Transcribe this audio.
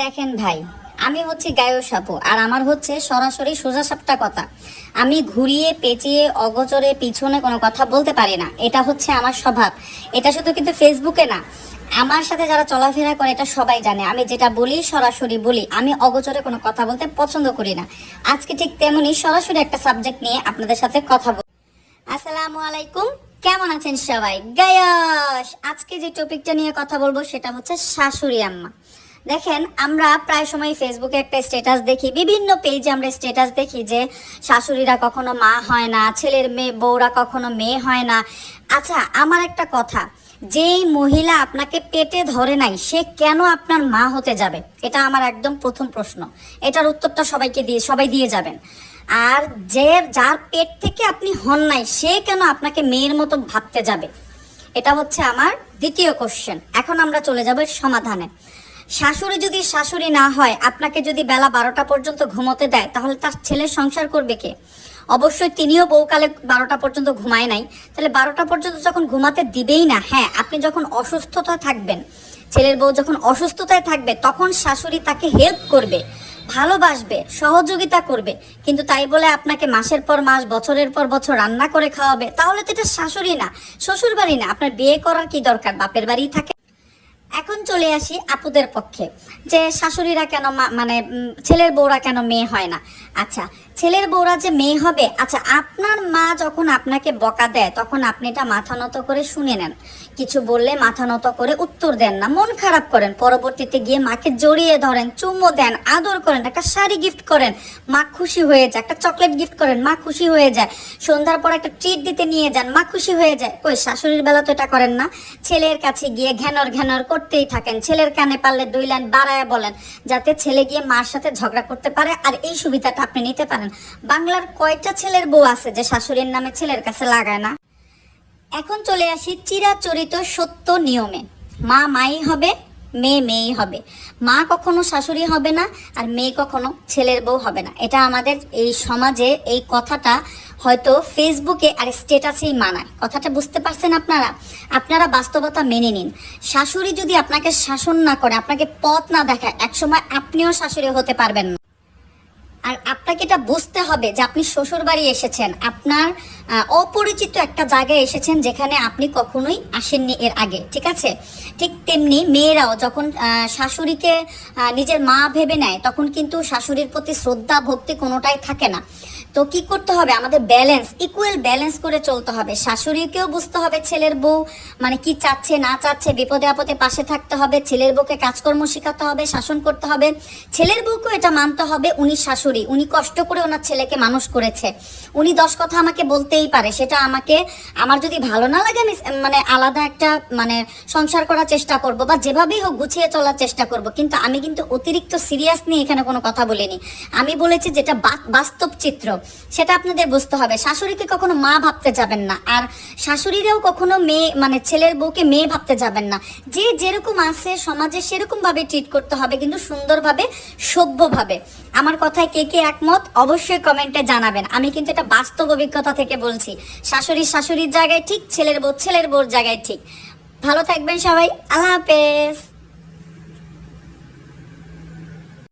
দেখেন ভাই, আমি হচ্ছে গায়ো সাপু, আর আমার হচ্ছে সরাসরি সোজা সাপটা কথা। আমি ঘুরিয়ে, পেঁচিয়ে, অগোচরে, পিছনে কোনো কথা বলতে পারি না। এটা হচ্ছে আমার স্বভাব। এটা শুধু কিন্তু ফেসবুকে না। আমার সাথে যারা চলাফেরা করে, এটা সবাই জানে। আমি যেটা বলি, সরাসরি বলি। আমি অগোচরে কোনো কথা বলতে পছন্দ করি না। আজকে ঠিক তেমনি সরাসরি একটা সাবজেক্ট নিয়ে আপনাদের সাথে কথা বল আসসালামু আলাইকুম। কেমন আছেন সবাই? গায়স! আজকে যে টপিকটা নিয়ে কথা বলব, সেটা হচ্ছে শাশুড়ি আম্মা। দেখেন, আমরা প্রায় সময় ফেসবুকে একটা স্ট্যাটাস দেখি, বিভিন্ন পেজে আমরা স্ট্যাটাস দেখি যে শাশুড়িরা কখনো মা হয় না, ছেলের মেয়ে, বউরা কখনো মেয়ে হয় না। আচ্ছা আমার একটা কথা, যেই মহিলা আপনাকে পেটে ধরে নাই, সে কেন আপনার মা হতে যাবে? এটা আমার একদম প্রথম প্রশ্ন। এটার উত্তরটা সবাইকে দিয়ে, সবাই দিয়ে যাবেন। আর যে, যার পেট থেকে আপনি হন নাই, সে কেন আপনাকে মেয়ের মতো ভাবতে যাবে? এটা হচ্ছে আমার দ্বিতীয় কোশ্চেন এখন আমরা চলে যাব সমাধানে। শাশুড়ি যদি শাশুড়ি না হয়, আপনাকে যদি বেলা বারোটা পর্যন্ত ঘুমোতে দেয়, তাহলে তার ছেলের সংসার করবে কে? অবশ্যই তিনিও বউকালে বারোটা পর্যন্ত ঘুমায় নাই। তাহলে বারোটা পর্যন্ত যখন ঘুমাতে দিবেই না হ্যাঁ আপনি যখন অসুস্থতা থাকবেন, ছেলের বউ যখন অসুস্থতায় থাকবে, তখন শাশুড়ি তাকে হেল্প করবে, ভালোবাসবে, সহযোগিতা করবে। কিন্তু তাই বলে আপনাকে মাসের পর মাস, বছরের পর বছর রান্না করে খাওয়াবে, তাহলে তো এটা শাশুড়ি না শ্বশুর বাড়ি না। আপনার বিয়ে করার কি দরকার? বাপের বাড়ি থাকে। এখন চলে আসি আপুদের পক্ষে। যে শাশুড়িরা কেন মানে ছেলের বউরা কেন মেয়ে হয় না? আচ্ছা ছেলের বউরা যে মেয়ে হবে আচ্ছা আপনার মা যখন আপনাকে বকা দেয়, তখন আপনি এটা মাথা নত করে শুনে নেন। কিছু বললে মাথা নত করে উত্তর দেন না, মন খারাপ করেন। পরবর্তীতে গিয়ে মাকে জড়িয়ে ধরেন, চুমো দেন, আদর করেন, একটা শাড়ি গিফট করেন। মা খুশি হয়ে যায়, একটা চকলেট গিফট করেন, মা খুশি হয়ে যায়। সন্ধ্যার পর একটা ট্রিট দিতে নিয়ে যান, মা খুশি হয়ে যায়। কই, শাশুড়ির বেলা তো এটা করেন না। ছেলের কাছে গিয়ে ঘ্যানর ঘ্যানর করতেই থাকেন। ছেলের কানে পারলে দুই লাইন বাড়ায় বলেন, যাতে ছেলে গিয়ে মার সাথে ঝগড়া করতে পারে, আর এই সুবিধাটা আপনি নিতে পারেন। বাংলার কয়টা ছেলের বউ আছে যে শাশুড়ির নামে ছেলের কাছে লাগায় না? এখন চলে আসি চিরাচরিত সত্য নিয়মে। মা মাই হবে, মেয়ে মেয়েই হবে। মা কখনো শাশুড়ি হবে না আর মেয়ে কখনো ছেলের বউ হবে না। এটা আমাদের এই সমাজে এই কথাটা হয়তো ফেসবুকে আর স্টেটাসেই মানায়। কথাটা বুঝতে পারছেন আপনারা? আপনারা বাস্তবতা মেনে নিন। শাশুড়ি যদি আপনাকে শাসন না করে, আপনাকে পথ না দেখায়, একসময় আপনিও শাশুড়ি হতে পারবেন না। আর আপনাকে এটা বুঝতে হবে যে আপনি শ্বশুর বাড়ি এসেছেন। আপনার অপরিচিত একটা জায়গায় এসেছেন যেখানে আপনি কখনোই আসেননি এর আগে, ঠিক আছে? ঠিক তেমনি মেয়েরাও যখন শাশুড়িকে নিজের মা ভেবে নেয়, তখন কিন্তু শাশুড়ির প্রতি শ্রদ্ধা, ভক্তি কোনোটাই থাকে না। তো কি করতে হবে? আমাদের ব্যালেন্স ইকুয়াল ব্যালেন্স করে চলতে হবে। শাশুড়িকেও বুঝতে হবে ছেলের বউ মানে কি চাচ্ছে, না চাচ্ছে, বিপদে আপদে পাশে থাকতে হবে, ছেলের বউকে কাজকর্ম শেখাতে হবে, শাসন করতে হবে। ছেলের বউকেও এটা মানতে হবে, উনি শাশুড়ি। উনি কষ্ট করে ওনার ছেলেকে মানুষ করেছে। উনি দশ কথা আমাকে বলতেই পারে, সেটা আমাকে, আমার যদি ভালো না লাগে, আমি মানে আলাদা একটা মানে সংসার করার চেষ্টা করব বা যেভাবেই হোক গুছিয়ে চলার চেষ্টা করব, কিন্তু আমি কিন্তু অতিরিক্ত সিরিয়াস নিয়ে এখানে কোনো কথা বলিনি। আমি বলেছি যেটা বাস্তব চিত্র, সেটা আপনাদের বুঝতে হবে। শাশুড়িকে কখনো মা ভাবতে যাবেন না, আর শাশুড়িরাও কখনো মেয়ে মানে ছেলের বউকে মেয়ে ভাবতে যাবেন না। যে যেরকম আছে, সমাজে সেরকম ভাবে ট্রিট করতে হবে, কিন্তু সুন্দরভাবে, সভ্যভাবে। আমার কথায় কে কে একমত অবশ্যই কমেন্টে জানাবেন। আমি কিন্তু এটা বাস্তব অভিজ্ঞতা থেকে বলছি। শাশুড়ির শাশুড়ির জায়গায় ঠিক, ছেলের বোর ছেলের বোর জায়গায় ঠিক। ভালো থাকবেন সবাই। আল্লাহ হাফেজ।